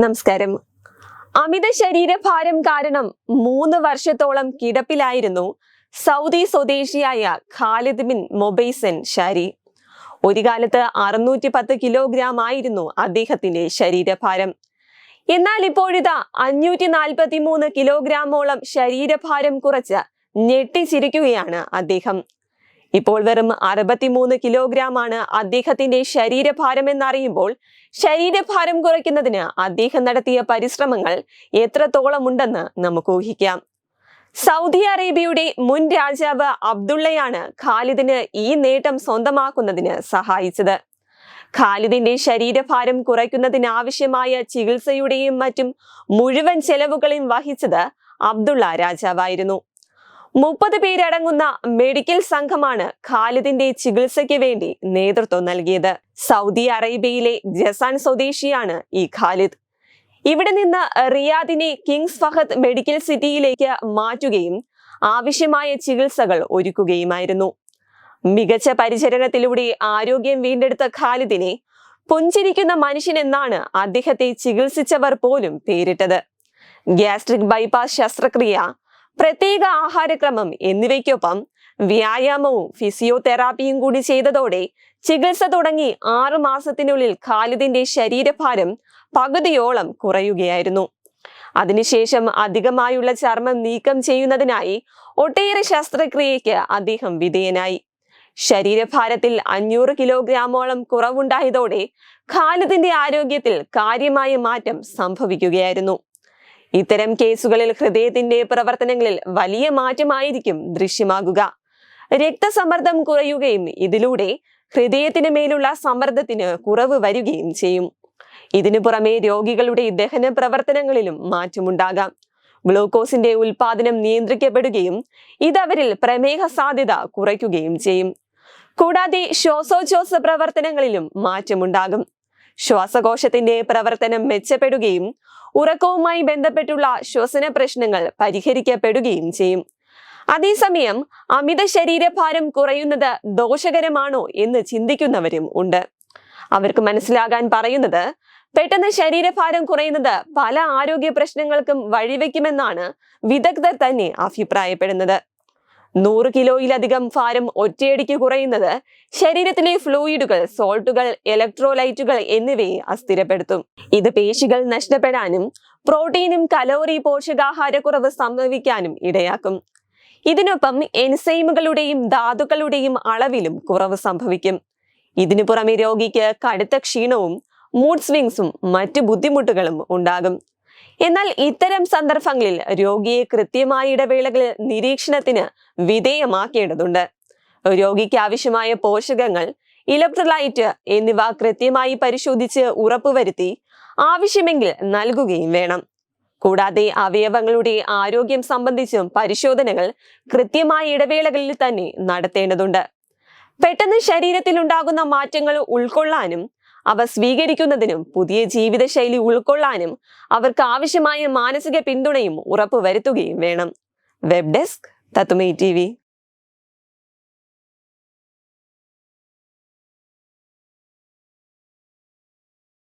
നമസ്കാരം. അമിത ശരീരഭാരം കാരണം മൂന്ന് വർഷത്തോളം കിടപ്പിലായിരുന്നു സൗദി സ്വദേശിയായ ഖാലിദ് ബിൻ മൊബൈസൻ ഷാരി. ഒരു കാലത്ത് അറുന്നൂറ്റി പത്ത് കിലോഗ്രാം ആയിരുന്നു അദ്ദേഹത്തിന്റെ ശരീരഭാരം. എന്നാൽ ഇപ്പോഴിതാ അഞ്ഞൂറ്റി നാൽപ്പത്തി മൂന്ന് കിലോഗ്രാമോളം ശരീരഭാരം കുറച്ച് ഞെട്ടിച്ചിരിക്കുകയാണ് അദ്ദേഹം. ഇപ്പോൾ വെറും അറുപത്തിമൂന്ന് കിലോഗ്രാം ആണ് അദ്ദേഹത്തിന്റെ ശരീരഭാരം എന്നറിയുമ്പോൾ ശരീരഭാരം കുറയ്ക്കുന്നതിന് അദ്ദേഹം നടത്തിയ പരിശ്രമങ്ങൾ എത്രത്തോളം ഉണ്ടെന്ന് നമുക്ക് ഊഹിക്കാം. സൗദി അറേബ്യയുടെ മുൻ രാജാവ് അബ്ദുള്ളയാണ് ഖാലിദിന് ഈ നേട്ടം സ്വന്തമാക്കുന്നതിന് സഹായിച്ചത്. ഖാലിദിന്റെ ശരീരഭാരം കുറയ്ക്കുന്നതിനാവശ്യമായ ചികിത്സയുടെയും മറ്റും മുഴുവൻ ചെലവുകളെയും വഹിച്ചത് അബ്ദുള്ള രാജാവായിരുന്നു. മുപ്പത് പേരടങ്ങുന്ന മെഡിക്കൽ സംഘമാണ് ഖാലിദിന്റെ ചികിത്സയ്ക്ക് വേണ്ടി നേതൃത്വം നൽകിയത്. സൗദി അറേബ്യയിലെ ജസാൻ സ്വദേശിയാണ് ഈ ഖാലിദ്. ഇവിടെ നിന്ന് റിയാദിനെ കിങ്സ് ഫഹദ് മെഡിക്കൽ സിറ്റിയിലേക്ക് മാറ്റുകയും ആവശ്യമായ ചികിത്സകൾ ഒരുക്കുകയുമായിരുന്നു. മികച്ച പരിചരണത്തിലൂടെ ആരോഗ്യം വീണ്ടെടുത്ത ഖാലിദിനെ പുഞ്ചിരിക്കുന്ന മനുഷ്യനെന്നാണ് അദ്ദേഹത്തെ ചികിത്സിച്ചവർ പോലും പേരിട്ടത്. ഗ്യാസ്ട്രിക് ബൈപ്പാസ് ശസ്ത്രക്രിയ പ്രത്യേക ആഹാരക്രമം എന്നിവയ്ക്കൊപ്പം വ്യായാമവും ഫിസിയോതെറാപ്പിയും കൂടി ചെയ്തതോടെ ചികിത്സ തുടങ്ങി ആറു മാസത്തിനുള്ളിൽ ഖാലിദിന്റെ ശരീരഭാരം പകുതിയോളം കുറയുകയായിരുന്നു. അതിനുശേഷം അധികമായുള്ള ചർമ്മം നീക്കം ചെയ്യുന്നതിനായി ഒട്ടേറെ ശസ്ത്രക്രിയയ്ക്ക് അദ്ദേഹം വിധേയനായി. ശരീരഭാരത്തിൽ അഞ്ഞൂറ് കിലോഗ്രാമോളം കുറവുണ്ടായതോടെ ഖാലിദിന്റെ ആരോഗ്യത്തിൽ കാര്യമായ മാറ്റം സംഭവിക്കുകയായിരുന്നു. ഇത്തരം കേസുകളിൽ ഹൃദയത്തിന്റെ പ്രവർത്തനങ്ങളിൽ വലിയ മാറ്റമായിരിക്കും ദൃശ്യമാകുക. രക്തസമ്മർദ്ദം കുറയുകയും ഇതിലൂടെ ഹൃദയത്തിന് മേലുള്ള സമ്മർദ്ദത്തിന് കുറവ് വരികയും ചെയ്യും. ഇതിനു പുറമെ രോഗികളുടെ ദഹന പ്രവർത്തനങ്ങളിലും മാറ്റമുണ്ടാകാം. ഗ്ലൂക്കോസിന്റെ ഉൽപാദനം നിയന്ത്രിക്കപ്പെടുകയും ഇതവരിൽ പ്രമേഹ സാധ്യത കുറയ്ക്കുകയും ചെയ്യും. കൂടാതെ ശ്വാസോച്ഛ്വാസ പ്രവർത്തനങ്ങളിലും മാറ്റമുണ്ടാകും. ശ്വാസകോശത്തിന്റെ പ്രവർത്തനം മെച്ചപ്പെടുകയും ഉറക്കവുമായി ബന്ധപ്പെട്ടുള്ള ശ്വസന പ്രശ്നങ്ങൾ പരിഹരിക്കപ്പെടുകയും ചെയ്യും. അതേസമയം അമിത ശരീരഭാരം കുറയുന്നത് ദോഷകരമാണോ എന്ന് ചിന്തിക്കുന്നവരും ഉണ്ട്. അവർക്ക് മനസ്സിലാകാൻ പറയുന്നത് പെട്ടെന്ന് ശരീരഭാരം കുറയുന്നത് പല ആരോഗ്യ പ്രശ്നങ്ങൾക്കും വഴിവെക്കുമെന്നാണ് വിദഗ്ധർ തന്നെ അഭിപ്രായപ്പെടുന്നത്. നൂറ് കിലോയിലധികം ഭാരം ഒറ്റയടിക്ക് കുറയുന്നത് ശരീരത്തിലെ ഫ്ലൂയിഡുകൾ സോൾട്ടുകൾ ഇലക്ട്രോലൈറ്റുകൾ എന്നിവയെ അസ്ഥിരപ്പെടുത്തും. ഇത് പേശികൾ നഷ്ടപ്പെടാനും പ്രോട്ടീനും കലോറി പോഷകാഹാരക്കുറവ് സംഭവിക്കാനും ഇടയാക്കും. ഇതിനൊപ്പം എൻസൈമുകളുടെയും ധാതുക്കളുടെയും അളവിലും കുറവ് സംഭവിക്കും. ഇതിനു പുറമെ രോഗിക്ക് കടുത്ത ക്ഷീണവും മൂഡ് സ്വിങ്സും മറ്റ് ബുദ്ധിമുട്ടുകളും ഉണ്ടാകും. എന്നാൽ ഇത്തരം സന്ദർഭങ്ങളിൽ രോഗിയെ കൃത്യമായ ഇടവേളകളിൽ നിരീക്ഷണത്തിന് വിധേയമാക്കേണ്ടതുണ്ട്. രോഗിക്ക് ആവശ്യമായ പോഷകങ്ങൾ ഇലക്ട്രോലൈറ്റ് എന്നിവ കൃത്യമായി പരിശോധിച്ച് ഉറപ്പുവരുത്തി ആവശ്യമെങ്കിൽ നൽകുകയും വേണം. കൂടാതെ അവയവങ്ങളുടെ ആരോഗ്യം സംബന്ധിച്ചും പരിശോധനകൾ കൃത്യമായ ഇടവേളകളിൽ തന്നെ നടത്തേണ്ടതുണ്ട്. പെട്ടെന്ന് ശരീരത്തിൽ ഉണ്ടാകുന്ന മാറ്റങ്ങൾ ഉൾക്കൊള്ളാനും അവ സ്വീകരിക്കുന്നതിനും പുതിയ ജീവിതശൈലി ഉൾക്കൊള്ളാനും അവർക്ക് ആവശ്യമായ മാനസിക പിന്തുണയും ഉറപ്പുവരുത്തുകയും വേണം. വെബ് ഡെസ്ക് തത്തുമൈ ടി